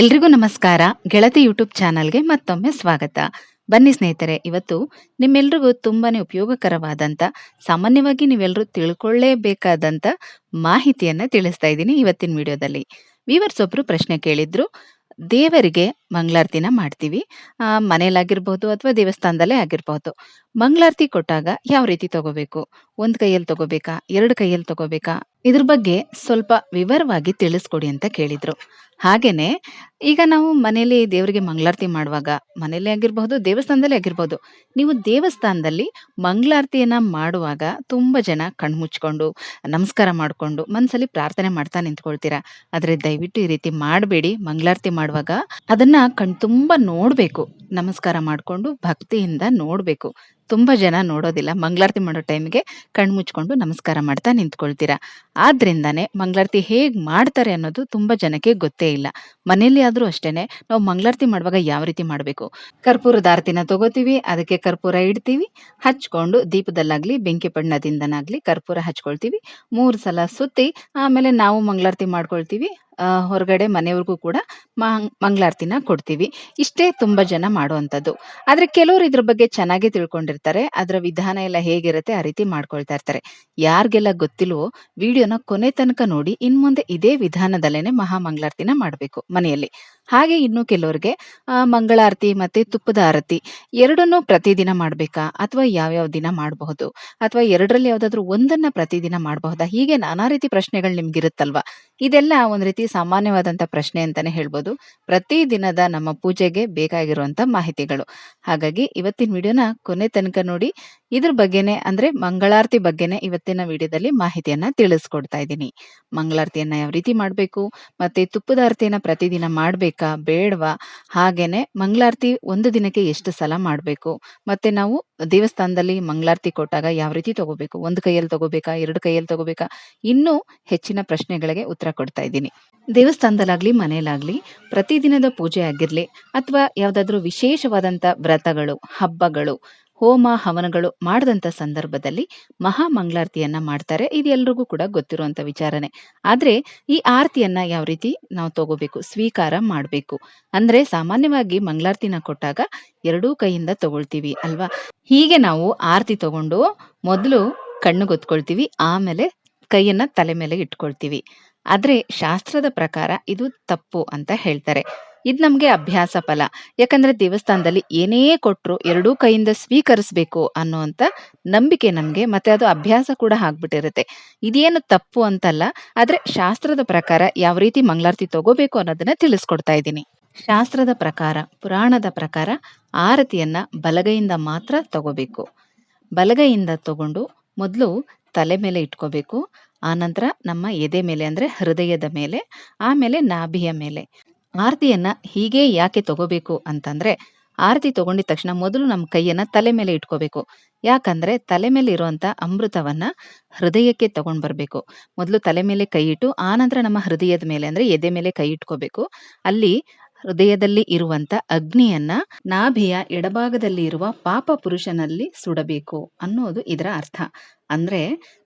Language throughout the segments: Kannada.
ಎಲ್ರಿಗೂ ನಮಸ್ಕಾರ. ಗೆಳತಿ ಯೂಟ್ಯೂಬ್ ಚಾನಲ್ಗೆ ಮತ್ತೊಮ್ಮೆ ಸ್ವಾಗತ. ಬನ್ನಿ ಸ್ನೇಹಿತರೆ, ಇವತ್ತು ನಿಮ್ಮೆಲ್ರಿಗೂ ತುಂಬಾನೇ ಉಪಯೋಗಕರವಾದಂಥ ಸಾಮಾನ್ಯವಾಗಿ ನೀವೆಲ್ಲರೂ ತಿಳ್ಕೊಳ್ಳೇಬೇಕಾದಂಥ ಮಾಹಿತಿಯನ್ನ ತಿಳಿಸ್ತಾ ಇದ್ದೀನಿ ಇವತ್ತಿನ ವಿಡಿಯೋದಲ್ಲಿ. ವಿವರ್ಸ್ ಒಬ್ರು ಪ್ರಶ್ನೆ ಕೇಳಿದ್ರು, ದೇವರಿಗೆ ಮಂಗಳಾರತಿನ ಮಾಡ್ತೀವಿ. ಮನೇಲಾಗಿರ್ಬೋದು ಅಥವಾ ದೇವಸ್ಥಾನದಲ್ಲೇ ಆಗಿರ್ಬೋದು ಮಂಗಳಾರತಿ ಕೊಟ್ಟಾಗ ಯಾವ ರೀತಿ ತಗೋಬೇಕು? ಒಂದು ಕೈಯಲ್ಲಿ ತಗೋಬೇಕಾ? ಎರಡು ಕೈಯಲ್ಲಿ ತಗೋಬೇಕಾ? ಇದ್ರ ಬಗ್ಗೆ ಸ್ವಲ್ಪ ವಿವರವಾಗಿ ತಿಳಿಸ್ಕೊಡಿ ಅಂತ ಕೇಳಿದ್ರು. ಹಾಗೇನೆ, ಈಗ ನಾವು ಮನೇಲಿ ದೇವರಿಗೆ ಮಂಗಳಾರತಿ ಮಾಡುವಾಗ ಮನೇಲಿ ಆಗಿರ್ಬಹುದು, ದೇವಸ್ಥಾನದಲ್ಲಿ ಆಗಿರ್ಬಹುದು, ನೀವು ದೇವಸ್ಥಾನದಲ್ಲಿ ಮಂಗಳಾರತಿಯನ್ನ ಮಾಡುವಾಗ ತುಂಬಾ ಜನ ಕಣ್ಮುಚ್ಕೊಂಡು, ನಮಸ್ಕಾರ ಮಾಡ್ಕೊಂಡು ಮನಸ್ಸಲ್ಲಿ ಪ್ರಾರ್ಥನೆ ಮಾಡ್ತಾ ನಿಂತ್ಕೊಳ್ತೀರಾ? ಆದ್ರೆ ದಯವಿಟ್ಟು ಈ ರೀತಿ ಮಾಡಬೇಡಿ. ಮಂಗಳಾರತಿ ಮಾಡುವಾಗ ಅದನ್ನ ಕಣ್ತುಂಬ ನೋಡ್ಬೇಕು. ನಮಸ್ಕಾರ ಮಾಡ್ಕೊಂಡು ಭಕ್ತಿಯಿಂದ ನೋಡ್ಬೇಕು. ತುಂಬಾ ಜನ ನೋಡೋದಿಲ್ಲ. ಮಂಗಳಾರತಿ ಮಾಡೋ ಟೈಮ್ಗೆ ಕಣ್ಮುಚ್ಕೊಂಡು ನಮಸ್ಕಾರ ಮಾಡ್ತಾ ನಿಂತ್ಕೊಳ್ತೀರಾ? ಆದ್ರಿಂದಾನೆ ಮಂಗಳಾರತಿ ಹೇಗ್ ಮಾಡ್ತಾರೆ ಅನ್ನೋದು ತುಂಬಾ ಜನಕ್ಕೆ ಗೊತ್ತೇ ಇಲ್ಲ. ಮನೆಯಲ್ಲಿ ಆದ್ರೂ ಅಷ್ಟೇನೆ ನಾವು ಮಂಗಳಾರತಿ ಮಾಡುವಾಗ ಯಾವ ರೀತಿ ಮಾಡಬೇಕು? ಕರ್ಪೂರದ ಆರತಿನ ತಗೋತೀವಿ, ಅದಕ್ಕೆ ಕರ್ಪೂರ ಇಡ್ತೀವಿ, ಹಚ್ಕೊಂಡು ದೀಪದಲ್ಲಾಗ್ಲಿ, ಬೆಂಕಿ ಬಣ್ಣದಿಂದನಾಗ್ಲಿ ಕರ್ಪೂರ ಹಚ್ಕೊಳ್ತೀವಿ. ಮೂರು ಸಲ ಸುತ್ತಿ ಆಮೇಲೆ ನಾವು ಮಂಗಳಾರತಿ ಮಾಡ್ಕೊಳ್ತೀವಿ. ಹೊರಗಡೆ ಮನೆಯವ್ರಿಗೂ ಕೂಡ ಮಂಗ್- ಮಂಗಳಾರತಿನ ಕೊಡ್ತೀವಿ. ಇಷ್ಟೇ ತುಂಬಾ ಜನ ಮಾಡುವಂಥದ್ದು. ಆದ್ರೆ ಕೆಲವರು ಇದ್ರ ಬಗ್ಗೆ ಚೆನ್ನಾಗಿ ತಿಳ್ಕೊಂಡಿರ್ತಾರೆ. ಅದರ ವಿಧಾನ ಎಲ್ಲ ಹೇಗಿರುತ್ತೆ ಆ ರೀತಿ ಮಾಡ್ಕೊಳ್ತಾ ಇರ್ತಾರೆ. ಯಾರಿಗೆಲ್ಲ ಗೊತ್ತಿಲ್ವೋ ವಿಡಿಯೋನ ಕೊನೆ ತನಕ ನೋಡಿ ಇನ್ಮುಂದೆ ಇದೇ ವಿಧಾನದಲ್ಲೇನೆ ಮಹಾ ಮಂಗಳಾರತಿನ ಮಾಡಬೇಕು ಮನೆಯಲ್ಲಿ. ಹಾಗೆ ಇನ್ನು ಕೆಲವರಿಗೆ ಮಂಗಳಾರತಿ ಮತ್ತೆ ತುಪ್ಪದ ಆರತಿ ಎರಡನ್ನೂ ಪ್ರತಿದಿನ ಮಾಡ್ಬೇಕಾ? ಅಥವಾ ಯಾವ್ಯಾವ ದಿನ ಮಾಡಬಹುದು? ಅಥವಾ ಎರಡರಲ್ಲಿ ಯಾವ್ದಾದ್ರು ಒಂದನ್ನ ಪ್ರತಿದಿನ ಮಾಡಬಹುದಾ? ಹೀಗೆ ನಾನಾ ರೀತಿ ಪ್ರಶ್ನೆಗಳು ನಿಮ್ಗಿರುತ್ತಲ್ವಾ? ಇದೆಲ್ಲ ಒಂದ್ ರೀತಿ ಸಾಮಾನ್ಯವಾದಂತ ಪ್ರಶ್ನೆ ಅಂತಾನೆ ಹೇಳ್ಬೋದು. ಪ್ರತಿ ದಿನದ ನಮ್ಮ ಪೂಜೆಗೆ ಬೇಕಾಗಿರುವಂತ ಮಾಹಿತಿಗಳು. ಹಾಗಾಗಿ ಇವತ್ತಿನ ವಿಡಿಯೋನ ಕೊನೆ ತನಕ ನೋಡಿ ಇದ್ರ ಬಗ್ಗೆನೆ ಅಂದ್ರೆ ಮಂಗಳಾರತಿ ಬಗ್ಗೆನೆ ಇವತ್ತಿನ ವಿಡಿಯೋದಲ್ಲಿ ಮಾಹಿತಿಯನ್ನ ತಿಳಿಸ್ಕೊಡ್ತಾ ಇದ್ದೀನಿ. ಮಂಗಳಾರತಿಯನ್ನ ಯಾವ ರೀತಿ ಮಾಡ್ಬೇಕು? ಮತ್ತೆ ತುಪ್ಪದ ಆರತಿಯನ್ನ ಪ್ರತಿದಿನ ಮಾಡ್ಬೇಕಾ? ಬೇಡವಾ? ಹಾಗೇನೆ ಮಂಗಳಾರತಿ ಒಂದು ದಿನಕ್ಕೆ ಎಷ್ಟು ಸಲ ಮಾಡ್ಬೇಕು? ಮತ್ತೆ ನಾವು ದೇವಸ್ಥಾನದಲ್ಲಿ ಮಂಗಳಾರತಿ ಕೊಟ್ಟಾಗ ಯಾವ ರೀತಿ ತಗೋಬೇಕು? ಒಂದು ಕೈಯಲ್ಲಿ ತಗೋಬೇಕಾ? ಎರಡು ಕೈಯಲ್ಲಿ ತಗೋಬೇಕಾ? ಇನ್ನೂ ಹೆಚ್ಚಿನ ಪ್ರಶ್ನೆಗಳಿಗೆ ಉತ್ತರ ಕೊಡ್ತಾ ಇದ್ದೀನಿ. ದೇವಸ್ಥಾನದಲ್ಲಾಗ್ಲಿ, ಮನೆಯಲ್ಲಾಗ್ಲಿ ಪ್ರತಿದಿನದ ಪೂಜೆ ಆಗಿರ್ಲಿ, ಅಥವಾ ಯಾವ್ದಾದ್ರು ವಿಶೇಷವಾದಂತ ವ್ರತಗಳು, ಹಬ್ಬಗಳು ಹೋಮ ಹವನಗಳು ಮಾಡದಂತ ಸಂದರ್ಭದಲ್ಲಿ ಮಹಾ ಮಂಗಳಾರತಿಯನ್ನ ಮಾಡ್ತಾರೆ. ಇದು ಎಲ್ರಿಗೂ ಕೂಡ ಗೊತ್ತಿರುವಂತ ವಿಚಾರನೆ. ಆದ್ರೆ ಈ ಆರತಿಯನ್ನ ಯಾವ ರೀತಿ ನಾವು ತಗೋಬೇಕು, ಸ್ವೀಕಾರ ಮಾಡ್ಬೇಕು? ಅಂದ್ರೆ ಸಾಮಾನ್ಯವಾಗಿ ಮಂಗಳಾರತಿನ ಕೊಟ್ಟಾಗ ಎರಡೂ ಕೈಯಿಂದ ತಗೊಳ್ತೀವಿ ಅಲ್ವಾ? ಹೀಗೆ ನಾವು ಆರತಿ ತಗೊಂಡು ಮೊದಲು ಕಣ್ಣು ಗೊತ್ಕೊಳ್ತೀವಿ, ಆಮೇಲೆ ಕೈಯನ್ನ ತಲೆ ಮೇಲೆ ಇಟ್ಕೊಳ್ತೀವಿ. ಆದ್ರೆ ಶಾಸ್ತ್ರದ ಪ್ರಕಾರ ಇದು ತಪ್ಪು ಅಂತ ಹೇಳ್ತಾರೆ. ಇದ್ ನಮ್ಗೆ ಅಭ್ಯಾಸ ಫಲ. ಯಾಕಂದ್ರೆ ದೇವಸ್ಥಾನದಲ್ಲಿ ಏನೇ ಕೊಟ್ರು ಎರಡೂ ಕೈಯಿಂದ ಸ್ವೀಕರಿಸ್ಬೇಕು ಅನ್ನುವಂತ ನಂಬಿಕೆ ನಮ್ಗೆ, ಮತ್ತೆ ಅದು ಅಭ್ಯಾಸ ಕೂಡ ಆಗ್ಬಿಟ್ಟಿರುತ್ತೆ. ಇದೇನು ತಪ್ಪು ಅಂತಲ್ಲ, ಆದ್ರೆ ಶಾಸ್ತ್ರದ ಪ್ರಕಾರ ಯಾವ ರೀತಿ ಮಂಗಳಾರತಿ ತಗೋಬೇಕು ಅನ್ನೋದನ್ನ ತಿಳಿಸ್ಕೊಡ್ತಾ ಇದ್ದೀನಿ. ಶಾಸ್ತ್ರದ ಪ್ರಕಾರ, ಪುರಾಣದ ಪ್ರಕಾರ ಆರತಿಯನ್ನ ಬಲಗೈಯಿಂದ ಮಾತ್ರ ತಗೋಬೇಕು. ಬಲಗೈಯಿಂದ ತಗೊಂಡು ಮೊದಲು ತಲೆ ಮೇಲೆ ಇಟ್ಕೋಬೇಕು ಆನಂತರ ನಮ್ಮ ಎದೆ ಮೇಲೆ ಅಂದ್ರೆ ಹೃದಯದ ಮೇಲೆ, ಆಮೇಲೆ ನಾಭಿಯ ಮೇಲೆ. ಆರತಿಯನ್ನ ಹೀಗೆ ಯಾಕೆ ತಗೋಬೇಕು ಅಂತಂದ್ರೆ, ಆರತಿ ತಗೊಂಡಿದ ತಕ್ಷಣ ಮೊದಲು ನಮ್ಮ ಕೈಯನ್ನ ತಲೆ ಮೇಲೆ ಇಟ್ಕೋಬೇಕು. ಯಾಕಂದ್ರೆ ತಲೆ ಮೇಲೆ ಇರುವಂತ ಅಮೃತವನ್ನ ಹೃದಯಕ್ಕೆ ತಗೊಂಡ್ ಬರಬೇಕು. ಮೊದಲು ತಲೆ ಮೇಲೆ ಕೈ ಇಟ್ಟು ಆನಂತರ ನಮ್ಮ ಹೃದಯದ ಮೇಲೆ ಅಂದ್ರೆ ಎದೆ ಮೇಲೆ ಕೈ ಇಟ್ಕೋಬೇಕು. ಅಲ್ಲಿ ಹೃದಯದಲ್ಲಿ ಇರುವಂತ ಅಗ್ನಿಯನ್ನ, ನಾಭಿಯ ಎಡಭಾಗದಲ್ಲಿ ಇರುವ ಪಾಪ ಪುರುಷನಲ್ಲಿ ಸುಡಬೇಕು ಅನ್ನೋದು ಇದರ ಅರ್ಥ. ಅಂದ್ರೆ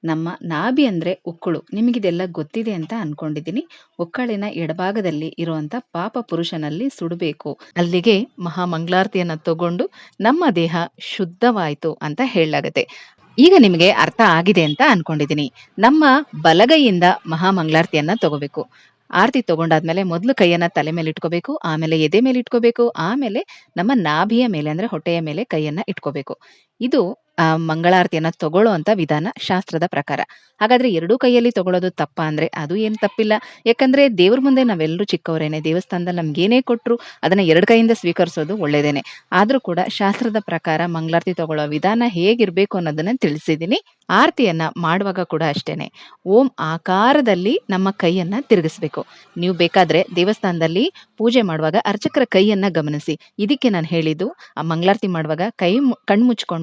ನಮ್ಮ ನಾಭಿ ಅಂದ್ರೆ ಉಕ್ಕುಳು. ನಿಮಗಿದೆಲ್ಲ ಗೊತ್ತಿದೆ ಅಂತ ಅನ್ಕೊಂಡಿದ್ದೀನಿ. ಒಕ್ಕಳಿನ ಎಡಭಾಗದಲ್ಲಿ ಇರುವಂತ ಪಾಪ ಪುರುಷನಲ್ಲಿ ಸುಡಬೇಕು. ಅಲ್ಲಿಗೆ ಮಹಾ ಮಂಗಳಾರತಿಯನ್ನ ತಗೊಂಡು ನಮ್ಮ ದೇಹ ಶುದ್ಧವಾಯ್ತು ಅಂತ ಹೇಳಲಾಗತ್ತೆ. ಈಗ ನಿಮಗೆ ಅರ್ಥ ಆಗಿದೆ ಅಂತ ಅನ್ಕೊಂಡಿದ್ದೀನಿ. ನಮ್ಮ ಬಲಗೈಯಿಂದ ಮಹಾ ಮಂಗಳಾರತಿಯನ್ನ ತಗೋಬೇಕು. ಆರತಿ ತಗೊಂಡಾದ್ಮೇಲೆ ಮೊದಲು ಕೈಯನ್ನ ತಲೆ ಮೇಲೆ ಇಟ್ಕೋಬೇಕು, ಆಮೇಲೆ ಎದೆ ಮೇಲೆ ಇಟ್ಕೋಬೇಕು, ಆಮೇಲೆ ನಮ್ಮ ನಾಭಿಯ ಮೇಲೆ ಅಂದ್ರೆ ಹೊಟ್ಟೆಯ ಮೇಲೆ ಕೈಯನ್ನ ಇಟ್ಕೋಬೇಕು. ಇದು, ಆ, ಮಂಗಳಾರತಿಯನ್ನ ತಗೊಳ್ಳೋ ಅಂತ ವಿಧಾನ ಶಾಸ್ತ್ರದ ಪ್ರಕಾರ. ಹಾಗಾದ್ರೆ ಎರಡೂ ಕೈಯಲ್ಲಿ ತಗೊಳ್ಳೋದು ತಪ್ಪ ಅಂದ್ರೆ ಅದು ಏನ್ ತಪ್ಪಿಲ್ಲ. ಯಾಕಂದ್ರೆ ದೇವ್ರ ಮುಂದೆ ನಾವೆಲ್ಲರೂ ಚಿಕ್ಕವರೇನೆ, ದೇವಸ್ಥಾನದಲ್ಲಿ ನಮ್ಗೇನೇ ಕೊಟ್ರು ಅದನ್ನ ಎರಡು ಕೈಯಿಂದ ಸ್ವೀಕರಿಸೋದು ಒಳ್ಳೇದೇನೆ. ಆದ್ರೂ ಕೂಡ ಶಾಸ್ತ್ರದ ಪ್ರಕಾರ ಮಂಗಳಾರತಿ ತಗೊಳ್ಳೋ ವಿಧಾನ ಹೇಗಿರ್ಬೇಕು ಅನ್ನೋದನ್ನ ತಿಳಿಸಿದೀನಿ ಆರತಿಯನ್ನ ಮಾಡುವಾಗ ಕೂಡ ಅಷ್ಟೇನೆ. ಓಂ ಆಕಾರದಲ್ಲಿ ನಮ್ಮ ಕೈಯನ್ನ ತಿರುಗಿಸ್ಬೇಕು. ನೀವು ಬೇಕಾದ್ರೆ ದೇವಸ್ಥಾನದಲ್ಲಿ ಪೂಜೆ ಮಾಡುವಾಗ ಅರ್ಚಕರ ಕೈಯನ್ನ ಗಮನಿಸಿ. ಇದಕ್ಕೆ ನಾನು ಹೇಳಿದ್ದು, ಆ ಮಂಗಳಾರತಿ ಮಾಡುವಾಗ ಕೈ ಮು-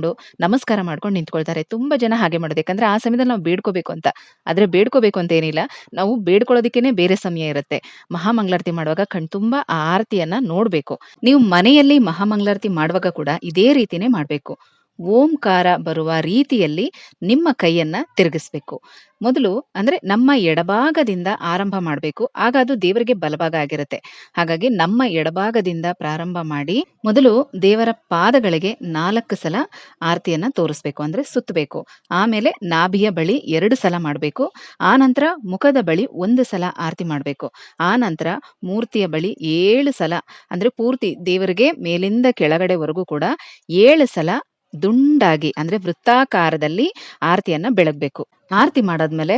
ಮುಚ್ಕೊಂಡು ನಮಸ್ಕಾರ ಮಾಡ್ಕೊಂಡು ನಿಂತ್ಕೊಳ್ತಾರೆ. ತುಂಬಾ ಜನ ಹಾಗೆ ಮಾಡೋದು. ಯಾಕಂದ್ರೆ ಆ ಸಮಯದಲ್ಲಿ ನಾವು ಬೇಡ್ಕೋಬೇಕು ಅಂತ. ಆದ್ರೆ ಬೇಡ್ಕೋಬೇಕು ಅಂತ ಏನಿಲ್ಲ. ನಾವು ಬೇಡ್ಕೊಳ್ಳೋದಕ್ಕೇನೆ ಬೇರೆ ಸಮಯ ಇರುತ್ತೆ. ಮಹಾಮಂಗಳಾರತಿ ಮಾಡುವಾಗ ಕಣ್ ತುಂಬಾ ಆ ಆರತಿಯನ್ನ ನೋಡ್ಬೇಕು. ನೀವು ಮನೆಯಲ್ಲಿ ಮಹಾಮಂಗಳಾರತಿ ಮಾಡುವಾಗ ಕೂಡ ಇದೇ ರೀತಿನೇ ಮಾಡ್ಬೇಕು. ಓಂಕಾರ ಬರುವ ರೀತಿಯಲ್ಲಿ ನಿಮ್ಮ ಕೈಯನ್ನ ತಿರುಗಿಸ್ಬೇಕು. ಮೊದಲು ಅಂದ್ರೆ ನಮ್ಮ ಎಡಭಾಗದಿಂದ ಆರಂಭ ಮಾಡ್ಬೇಕು. ಆಗ ಅದು ದೇವರಿಗೆ ಬಲಭಾಗ ಆಗಿರುತ್ತೆ. ಹಾಗಾಗಿ ನಮ್ಮ ಎಡಭಾಗದಿಂದ ಪ್ರಾರಂಭ ಮಾಡಿ ಮೊದಲು ದೇವರ ಪಾದಗಳಿಗೆ ನಾಲ್ಕು ಸಲ ಆರತಿಯನ್ನ ತೋರಿಸ್ಬೇಕು. ಅಂದ್ರೆ ಸುತ್ತಬೇಕು. ಆಮೇಲೆ ನಾಭಿಯ ಬಳಿ ಎರಡು ಸಲ ಮಾಡ್ಬೇಕು. ಆನಂತರ ಮುಖದ ಬಳಿ ಒಂದು ಸಲ ಆರತಿ ಮಾಡ್ಬೇಕು. ಆನಂತರ ಮೂರ್ತಿಯ ಬಳಿ ಏಳು ಸಲ ಅಂದ್ರೆ ಪೂರ್ತಿ ದೇವರಿಗೆ ಮೇಲಿಂದ ಕೆಳಗಡೆವರೆಗೂ ಕೂಡ ಏಳು ಸಲ ದುಂಡಾಗಿ, ಅಂದ್ರೆ ವೃತ್ತಾಕಾರದಲ್ಲಿ ಆರತಿಯನ್ನ ಬೆಳಗಬೇಕು ಆರತಿ ಮಾಡಾದ್ಮೇಲೆ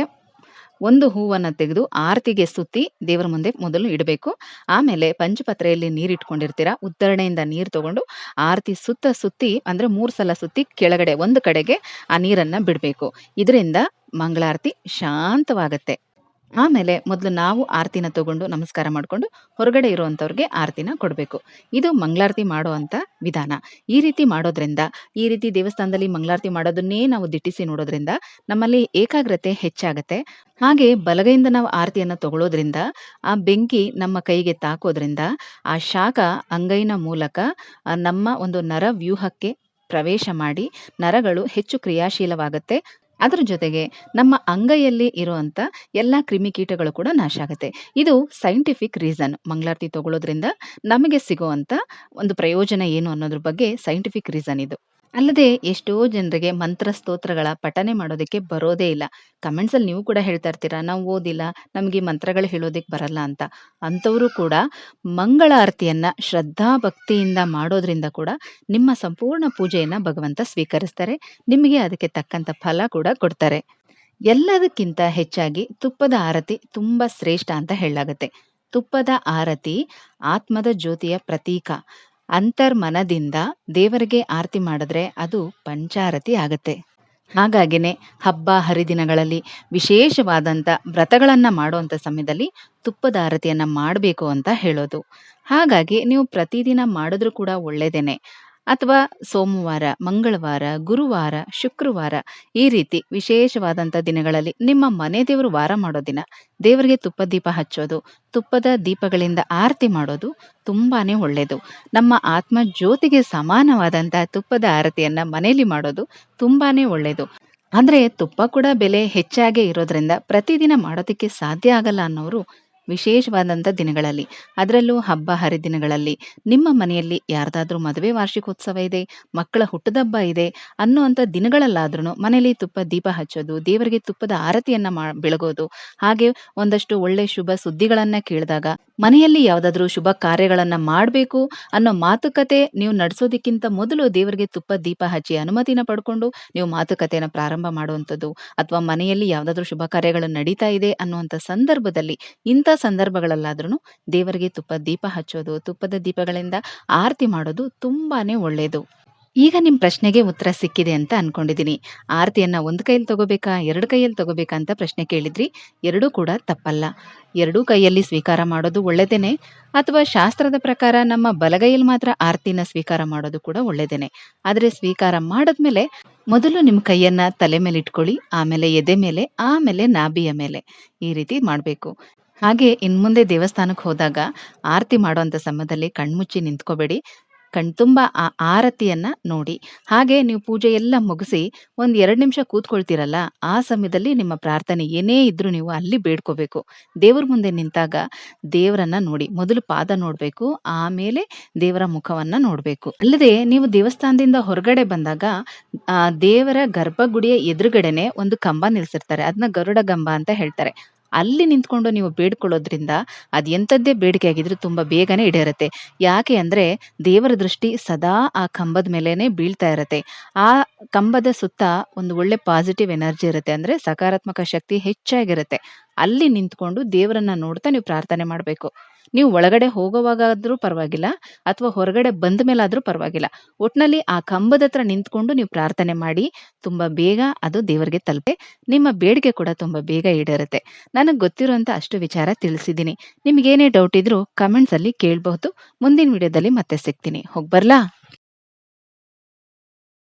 ಒಂದು ಹೂವನ್ನ ತೆಗೆದು ಆರತಿಗೆ ಸುತ್ತಿ ದೇವರ ಮುಂದೆ ಮೊದಲು ಇಡಬೇಕು. ಆಮೇಲೆ ಪಂಚಪಾತ್ರೆಯಲ್ಲಿ ನೀರಿಟ್ಕೊಂಡಿರ್ತೀರ. ಉದ್ದರಣೆಯಿಂದ ನೀರು ತಗೊಂಡು ಆರತಿ ಸುತ್ತ ಸುತ್ತಿ, ಅಂದ್ರೆ ಮೂರು ಸಲ ಸುತ್ತಿ ಕೆಳಗಡೆ, ಒಂದು ಕಡೆಗೆ ಆ ನೀರನ್ನ ಬಿಡಬೇಕು ಇದರಿಂದ ಮಂಗಳಾರತಿ ಶಾಂತವಾಗತ್ತೆ. ಆಮೇಲೆ ಮೊದಲು ನಾವು ಆರತಿನ ತಗೊಂಡು ನಮಸ್ಕಾರ ಮಾಡಿಕೊಂಡು ಹೊರಗಡೆ ಇರುವಂಥವ್ರಿಗೆ ಆರತಿನ ಕೊಡಬೇಕು ಇದು ಮಂಗಳಾರತಿ ಮಾಡುವಂಥ ವಿಧಾನ. ಈ ರೀತಿ ಮಾಡೋದ್ರಿಂದ, ಈ ರೀತಿ ದೇವಸ್ಥಾನದಲ್ಲಿ ಮಂಗಳಾರತಿ ಮಾಡೋದನ್ನೇ ನಾವು ದಿಟ್ಟಿಸಿ ನೋಡೋದ್ರಿಂದ ನಮ್ಮಲ್ಲಿ ಏಕಾಗ್ರತೆ ಹೆಚ್ಚಾಗತ್ತೆ. ಹಾಗೆ ಬಲಗೈಯಿಂದ ನಾವು ಆರತಿಯನ್ನು ತಗೊಳ್ಳೋದ್ರಿಂದ, ಆ ಬೆಂಕಿ ನಮ್ಮ ಕೈಗೆ ತಾಕೋದ್ರಿಂದ, ಆ ಶಾಖ ಅಂಗೈನ ಮೂಲಕ ನಮ್ಮ ಒಂದು ನರವ್ಯೂಹಕ್ಕೆ ಪ್ರವೇಶ ಮಾಡಿ ನರಗಳು ಹೆಚ್ಚು ಕ್ರಿಯಾಶೀಲವಾಗತ್ತೆ. ಅದ್ರ ಜೊತೆಗೆ ನಮ್ಮ ಅಂಗೈಯಲ್ಲಿ ಇರುವಂಥ ಎಲ್ಲ ಕ್ರಿಮಿಕೀಟಗಳು ಕೂಡ ನಾಶ ಆಗುತ್ತೆ ಇದು ಸೈಂಟಿಫಿಕ್ ರೀಸನ್ ಮಂಗಳಾರತಿ ತಗೊಳ್ಳೋದ್ರಿಂದ ನಮಗೆ ಸಿಗುವಂಥ ಒಂದು ಪ್ರಯೋಜನ ಏನು ಅನ್ನೋದ್ರ ಬಗ್ಗೆ ಸೈಂಟಿಫಿಕ್ ರೀಸನ್ ಇದು. ಅಲ್ಲದೆ ಎಷ್ಟೋ ಜನರಿಗೆ ಮಂತ್ರ ಸ್ತೋತ್ರಗಳ ಪಠನೆ ಮಾಡೋದಕ್ಕೆ ಬರೋದೇ ಇಲ್ಲ. ಕಮೆಂಟ್ಸಲ್ಲಿ ನೀವು ಕೂಡ ಹೇಳ್ತಾ ಇರ್ತೀರಾ "ನಾವು ಓದಿಲ್ಲ, ನಮಗೆ ಮಂತ್ರಗಳು ಹೇಳೋದಕ್ಕೆ ಬರಲ್ಲ" ಅಂತ. ಅಂಥವರು ಕೂಡ ಮಂಗಳಾರತಿಯನ್ನು ಶ್ರದ್ಧಾ ಭಕ್ತಿಯಿಂದ ಮಾಡೋದ್ರಿಂದ ಕೂಡ ನಿಮ್ಮ ಸಂಪೂರ್ಣ ಪೂಜೆಯನ್ನು ಭಗವಂತ ಸ್ವೀಕರಿಸ್ತಾರೆ. ನಿಮಗೆ ಅದಕ್ಕೆ ತಕ್ಕಂತ ಫಲ ಕೂಡ ಕೊಡ್ತಾರೆ. ಎಲ್ಲದಕ್ಕಿಂತ ಹೆಚ್ಚಾಗಿ ತುಪ್ಪದ ಆರತಿ ತುಂಬಾ ಶ್ರೇಷ್ಠ ಅಂತ ಹೇಳಲಾಗತ್ತೆ. ತುಪ್ಪದ ಆರತಿ ಆತ್ಮದ ಜ್ಯೋತಿಯ ಪ್ರತೀಕ. ಅಂತರ್ಮನದಿಂದ ದೇವರಿಗೆ ಆರತಿ ಮಾಡಿದ್ರೆ ಅದು ಪಂಚಾರತಿ ಆಗತ್ತೆ. ಹಾಗಾಗಿನೇ ಹಬ್ಬ, ಹರಿದಿನಗಳಲ್ಲಿ ವಿಶೇಷವಾದಂಥ ವ್ರತಗಳನ್ನು ಮಾಡುವಂಥ ಸಮಯದಲ್ಲಿ ತುಪ್ಪದ ಆರತಿಯನ್ನು ಮಾಡಬೇಕು ಅಂತ ಹೇಳೋದು. ಹಾಗಾಗಿ ನೀವು ಪ್ರತಿದಿನ ಮಾಡಿದ್ರೂ ಕೂಡ ಒಳ್ಳೇದೇನೆ. ಅಥವಾ ಸೋಮವಾರ, ಮಂಗಳವಾರ, ಗುರುವಾರ, ಶುಕ್ರವಾರ ಈ ರೀತಿ ವಿಶೇಷವಾದಂತ ದಿನಗಳಲ್ಲಿ ನಿಮ್ಮ ಮನೆ ದೇವರು ವಾರ ಮಾಡೋ ದಿನ ದೇವರಿಗೆ ತುಪ್ಪ ದೀಪ ಹಚ್ಚೋದು, ತುಪ್ಪದ ದೀಪಗಳಿಂದ ಆರತಿ ಮಾಡೋದು ತುಂಬಾನೇ ಒಳ್ಳೇದು. ನಮ್ಮ ಆತ್ಮ ಜ್ಯೋತಿಗೆ ಸಮಾನವಾದಂತ ತುಪ್ಪದ ಆರತಿಯನ್ನ ಮನೆಯಲ್ಲಿ ಮಾಡೋದು ತುಂಬಾನೇ ಒಳ್ಳೇದು. ಅಂದ್ರೆ ತುಪ್ಪ ಕೂಡ ಬೆಲೆ ಹೆಚ್ಚಾಗೇ ಇರೋದ್ರಿಂದ ಪ್ರತಿದಿನ ಮಾಡೋದಕ್ಕೆ ಸಾಧ್ಯ ಆಗಲ್ಲ ಅನ್ನೋರು ವಿಶೇಷವಾದಂತ ದಿನಗಳಲ್ಲಿ, ಅದರಲ್ಲೂ ಹಬ್ಬ ಹರಿದಿನಗಳಲ್ಲಿ ನಿಮ್ಮ ಮನೆಯಲ್ಲಿ ಯಾರ್ದಾದ್ರೂ ಮದುವೆ ವಾರ್ಷಿಕೋತ್ಸವ ಇದೆ, ಮಕ್ಕಳ ಹುಟ್ಟದಬ್ಬ ಇದೆ ಅನ್ನುವಂತ ದಿನಗಳಲ್ಲಾದ್ರೂ ಮನೆಯಲ್ಲಿ ತುಪ್ಪ ದೀಪ ಹಚ್ಚೋದು, ದೇವರಿಗೆ ತುಪ್ಪದ ಆರತಿಯನ್ನ ಮಾ ಬೆಳಗೋದು, ಹಾಗೆ ಒಂದಷ್ಟು ಒಳ್ಳೆ ಶುಭ ಸುದ್ದಿಗಳನ್ನ ಕೇಳಿದಾಗ ಮನೆಯಲ್ಲಿ ಯಾವುದಾದ್ರೂ ಶುಭ ಕಾರ್ಯಗಳನ್ನ ಮಾಡಬೇಕು ಅನ್ನೋ ಮಾತುಕತೆ ನೀವು ನಡೆಸೋದಕ್ಕಿಂತ ಮೊದಲು ದೇವರಿಗೆ ತುಪ್ಪ ದೀಪ ಹಚ್ಚಿ ಅನುಮತಿನ ಪಡ್ಕೊಂಡು ನೀವು ಮಾತುಕತೆಯನ್ನು ಪ್ರಾರಂಭ ಮಾಡುವಂಥದ್ದು ಅಥವಾ ಮನೆಯಲ್ಲಿ ಯಾವುದಾದ್ರೂ ಶುಭ ಕಾರ್ಯಗಳು ನಡೀತಾ ಇದೆ ಅನ್ನುವಂತ ಸಂದರ್ಭದಲ್ಲಿ ಇಂಥ ಸಂದರ್ಭಗಳಲ್ಲಾದ್ರೂ ದೇವರಿಗೆ ತುಪ್ಪ ದೀಪ ಹಚ್ಚೋದು, ತುಪ್ಪದ ದೀಪಗಳಿಂದ ಆರತಿ ಮಾಡೋದು ತುಂಬಾನೇ ಒಳ್ಳೇದು. ಈಗ ನಿಮ್ಮ ಪ್ರಶ್ನೆಗೆ ಉತ್ತರ ಸಿಕ್ಕಿದೆ ಅಂತ ಅನ್ಕೊಂಡಿದ್ದೀನಿ. ಆರತಿಯನ್ನ ಒಂದು ಕೈಯಲ್ಲಿ ತಗೋಬೇಕಾ, ಎರಡು ಕೈಯಲ್ಲಿ ತಗೋಬೇಕಾ ಅಂತ ಪ್ರಶ್ನೆ ಕೇಳಿದ್ರಿ. ಎರಡೂ ಕೂಡ ತಪ್ಪಲ್ಲ. ಎರಡೂ ಕೈಯಲ್ಲಿ ಸ್ವೀಕಾರ ಮಾಡೋದು ಒಳ್ಳೆದೇನೆ ಅಥವಾ ಶಾಸ್ತ್ರದ ಪ್ರಕಾರ ನಮ್ಮ ಬಲಗೈಯಲ್ಲಿ ಮಾತ್ರ ಆರತಿನ ಸ್ವೀಕಾರ ಮಾಡೋದು ಕೂಡ ಒಳ್ಳೆದೇನೆ. ಆದರೆ ಸ್ವೀಕಾರ ಮಾಡಿದ್ಮೇಲೆ ಮೊದಲು ನಿಮ್ಮ ಕೈಯನ್ನ ತಲೆ ಮೇಲೆ ಇಟ್ಕೊಳ್ಳಿ, ಆಮೇಲೆ ಎದೆ ಮೇಲೆ, ಆಮೇಲೆ ನಾಭಿಯ ಮೇಲೆ ಈ ರೀತಿ ಮಾಡ್ಬೇಕು. ಹಾಗೆ ಇನ್ಮುಂದೆ ದೇವಸ್ಥಾನಕ್ಕೆ ಹೋದಾಗ ಆರತಿ ಮಾಡುವಂಥ ಸಮಯದಲ್ಲಿ ಕಣ್ಮುಚ್ಚಿ ನಿಂತ್ಕೋಬೇಡಿ. ಕಣ್ತುಂಬ ಆ ಆರತಿಯನ್ನ ನೋಡಿ. ಹಾಗೆ ನೀವು ಪೂಜೆ ಎಲ್ಲ ಮುಗಿಸಿ ಒಂದು ಎರಡು ನಿಮಿಷ ಕೂತ್ಕೊಳ್ತೀರಲ್ಲ, ಆ ಸಮಯದಲ್ಲಿ ನಿಮ್ಮ ಪ್ರಾರ್ಥನೆ ಏನೇ ಇದ್ರೂ ನೀವು ಅಲ್ಲಿ ಬೇಡ್ಕೋಬೇಕು. ದೇವ್ರ ಮುಂದೆ ನಿಂತಾಗ ದೇವರನ್ನ ನೋಡಿ. ಮೊದಲು ಪಾದ ನೋಡಬೇಕು ಆಮೇಲೆ ದೇವರ ಮುಖವನ್ನ ನೋಡಬೇಕು ಅಲ್ಲದೆ ನೀವು ದೇವಸ್ಥಾನದಿಂದ ಹೊರಗಡೆ ಬಂದಾಗ ದೇವರ ಗರ್ಭಗುಡಿಯ ಎದುರುಗಡೆನೆ ಒಂದು ಕಂಬ ನಿಲ್ಸಿರ್ತಾರೆ. ಅದನ್ನ ಗರುಡ ಗಂಬ ಅಂತ ಹೇಳ್ತಾರೆ. ಅಲ್ಲಿ ನಿಂತ್ಕೊಂಡು ನೀವು ಬೇಡ್ಕೊಳ್ಳೋದ್ರಿಂದ ಅದು ಎಂಥದ್ದೇ ಬೇಡಿಕೆ ಆಗಿದ್ರು ತುಂಬಾ ಬೇಗನೆ ಈಡೇರತ್ತೆ. ಯಾಕೆ ಅಂದ್ರೆ ದೇವರ ದೃಷ್ಟಿ ಸದಾ ಆ ಕಂಬದ ಮೇಲೇನೆ ಬೀಳ್ತಾ ಇರತ್ತೆ. ಆ ಕಂಬದ ಸುತ್ತ ಒಂದು ಒಳ್ಳೆ ಪಾಸಿಟಿವ್ ಎನರ್ಜಿ ಇರುತ್ತೆ. ಅಂದ್ರೆ ಸಕಾರಾತ್ಮಕ ಶಕ್ತಿ ಹೆಚ್ಚಾಗಿರುತ್ತೆ. ಅಲ್ಲಿ ನಿಂತ್ಕೊಂಡು ದೇವರನ್ನ ನೋಡ್ತಾ ನೀವು ಪ್ರಾರ್ಥನೆ ಮಾಡ್ಬೇಕು. ನೀವು ಒಳಗಡೆ ಹೋಗೋವಾಗಾದ್ರೂ ಪರವಾಗಿಲ್ಲ, ಅಥವಾ ಹೊರಗಡೆ ಬಂದ ಮೇಲಾದ್ರೂ ಪರವಾಗಿಲ್ಲ. ಒಟ್ನಲ್ಲಿ ಆ ಕಂಬದ ಹತ್ರ ನಿಂತ್ಕೊಂಡು ನೀವು ಪ್ರಾರ್ಥನೆ ಮಾಡಿ, ತುಂಬಾ ಬೇಗ ಅದು ದೇವರಿಗೆ ತಲುಪೆ ನಿಮ್ಮ ಬೇಡಿಕೆ ಕೂಡ ತುಂಬಾ ಬೇಗ ಈಡೇರುತ್ತೆ. ನನಗೆ ಗೊತ್ತಿರುವಂತ ಅಷ್ಟು ವಿಚಾರ ತಿಳಿಸಿದ್ದೀನಿ. ನಿಮ್ಗೇನೇ ಡೌಟ್ ಇದ್ರೂ ಕಮೆಂಟ್ಸ್ ಅಲ್ಲಿ ಕೇಳ್ಬಹುದು. ಮುಂದಿನ ವಿಡಿಯೋದಲ್ಲಿ ಮತ್ತೆ ಸಿಗ್ತೀನಿ. ಹೋಗ್ಬರ್ಲಾ?